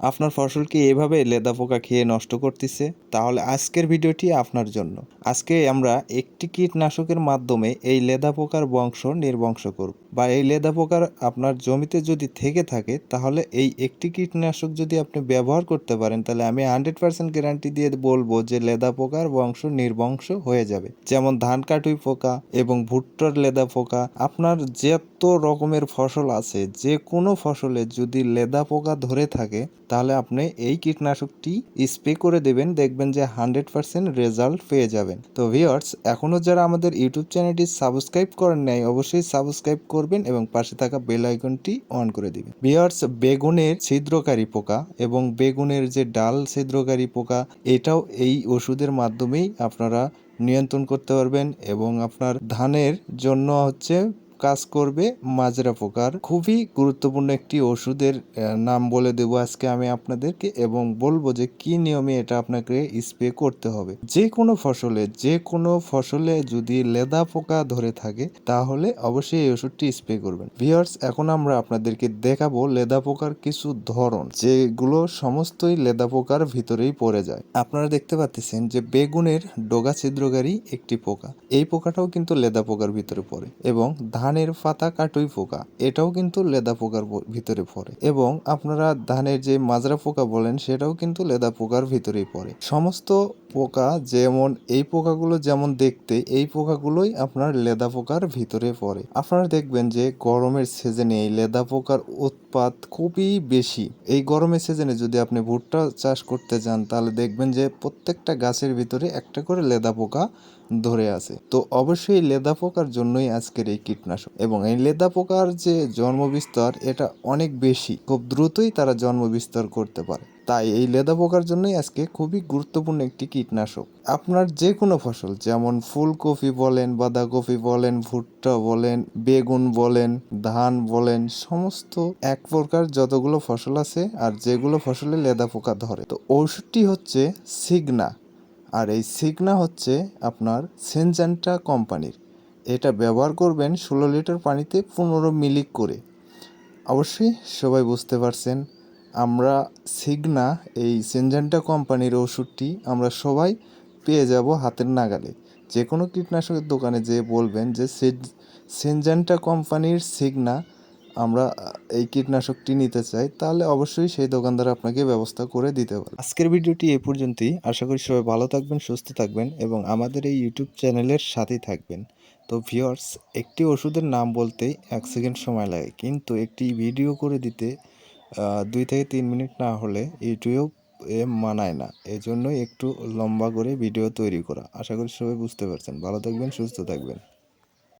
আপনার ফসলকে এভাবে লেদা পোকা খেয়ে নষ্ট করতেছে, তাহলে আজকের ভিডিওটি আপনার জন্য। আজকে আমরা একটি কীটনাশকের মাধ্যমে এই লেদা পোকার বংশ নির্বংশ করব। বা এই লেদা পোকার আপনার জমিতে যদি থেকে থাকে, তাহলে এই একটি কীটনাশক যদি আপনি ব্যবহার করতে পারেন, তাহলে আমি হান্ড্রেড পার্সেন্ট গ্যারান্টি দিয়ে বলব যে লেদা পোকার বংশ নির্বংশ হয়ে যাবে। যেমন ধান কাটুই পোকা এবং ভুট্টার লেদা পোকা, আপনার যত রকমের ফসল আছে, যে কোনো ফসলে যদি লেদা পোকা ধরে থাকে, তাহলে আপনি এই কীটনাশকটি স্প্রে করে দেবেন, দেখবেন যে হান্ড্রেড পার্সেন্ট রেজাল্ট পেয়ে যাবেন। তো ভিওর্স এখনও যারা আমাদের ইউটিউব চ্যানেলটি সাবস্ক্রাইব করেন নাই, অবশ্যই সাবস্ক্রাইব করবেন এবং পাশে থাকা বেল আইকনটি অন করে দিবেন। বিয়ার্স বেগুনের ছিদ্রকারী পোকা এবং বেগুনের যে ডাল ছিদ্রকারী পোকা, এটাও এই ওষুধের মাধ্যমেই আপনারা নিয়ন্ত্রণ করতে পারবেন এবং আপনার ধানের জন্য হচ্ছে কাজ করবে মাজরা পোকার খুবই গুরুত্বপূর্ণ একটি ওষুধের নাম বলে দেবো আজকে আমি আপনাদেরকে এবং বলব যে কি নিয়মে এটা আপনাকে স্প্রে করতে হবে। যে কোনো ফসলে, যে কোনো ফসলে যদি লেদা পোকা ধরে থাকে, তাহলে অবশ্যই এই ওষুধটি স্প্রে করবেন। ভিওর্স এখন আমরা আপনাদেরকে দেখাবো লেদা পোকার কিছু ধরন, যেগুলো সমস্তই লেদা পোকার ভিতরেই পড়ে যায়। আপনারা দেখতে পাচ্ছেন যে বেগুনের ডোগা ছিদ্রকারী একটি পোকা। এই পোকাটাও কিন্তু লেদা পোকার ভিতরে পড়ে এবং ধানের পাতা কাটুই পোকা, এটাও কিন্তু লেদা পোকার ভিতরে পড়ে। এবং আপনারা ধানের যে মাজরা পোকা বলেন, সেটাও কিন্তু লেদা পোকার ভিতরেই পড়ে। সমস্ত পোকা যেমন এই পোকাগুলো যেমন দেখতে, এই পোকাগুলোই আপনার লেদা পোকার ভিতরে পড়ে। আপনারা দেখবেন যে গরমের সিজনে এই লেদা পোকার উৎপাত খুবই বেশি। এই গরমের সিজনে যদি আপনি ভুট্টা চাষ করতে যান, তাহলে দেখবেন যে প্রত্যেকটা গাছের ভিতরে একটা করে লেদা পোকা ধরে আছে। তো অবশ্যই লেদা পোকার জন্যই আজকের এই কীটনাশক এবং এই লেদা পোকার যে জন্মবিস্তার, এটা অনেক বেশি। খুব দ্রুতই তারা জন্মবিস্তার করতে পারে। তাই এই লেদা পোকার জন্যই আজকে খুবই গুরুত্বপূর্ণ একটি কীটনাশক। আপনার যে কোনো ফসল, যেমন ফুলকপি বলেন, বাঁধাকপি বলেন, ভুট্টা বলেন, বেগুন বলেন, ধান বলেন, সমস্ত এক প্রকার যতগুলো ফসল আছে আর যেগুলো ফসলে লেদা পোকা ধরে। তো ঔষধটি হচ্ছে সিগনা। আর এই সিগনা হচ্ছে আপনার সেনজান্টা কোম্পানির। এটা ব্যবহার করবেন ষোলো লিটার পানিতে পনেরো মিলি করে। অবশ্যই সবাই বুঝতে পারছেন, আমরা সিগনা, এই সেনজেন্টা কোম্পানির ওষুধটি আমরা সবাই পেয়ে যাব হাতের নাগালে। যে কোনো কীটনাশকের দোকানে যেয়ে বলবেন যে সেনজান্টা কোম্পানির সিগনা আমরা এই কীটনাশকটি নিতে চাই, তাহলে অবশ্যই সেই দোকানদার আপনাকে ব্যবস্থা করে দিতে পারে আজকের ভিডিওটি এই পর্যন্তই। আশা করি সবাই ভালো থাকবেন, সুস্থ থাকবেন এবং আমাদের এই ইউটিউব চ্যানেলের সাথেই থাকবেন। তো ভিউয়ার্স, একটি ওষুধের নাম বলতে এক সেকেন্ড সময় লাগে। কিন্তু একটি ভিডিও করে দিতে দুই থেকে তিন মিনিট না হলে ইউটিউব এ মানায় না। এই জন্যই একটু লম্বা করে ভিডিও তৈরি করা। আশা করি সবাই বুঝতে পারছেন। ভালো থাকবেন, সুস্থ থাকবেন।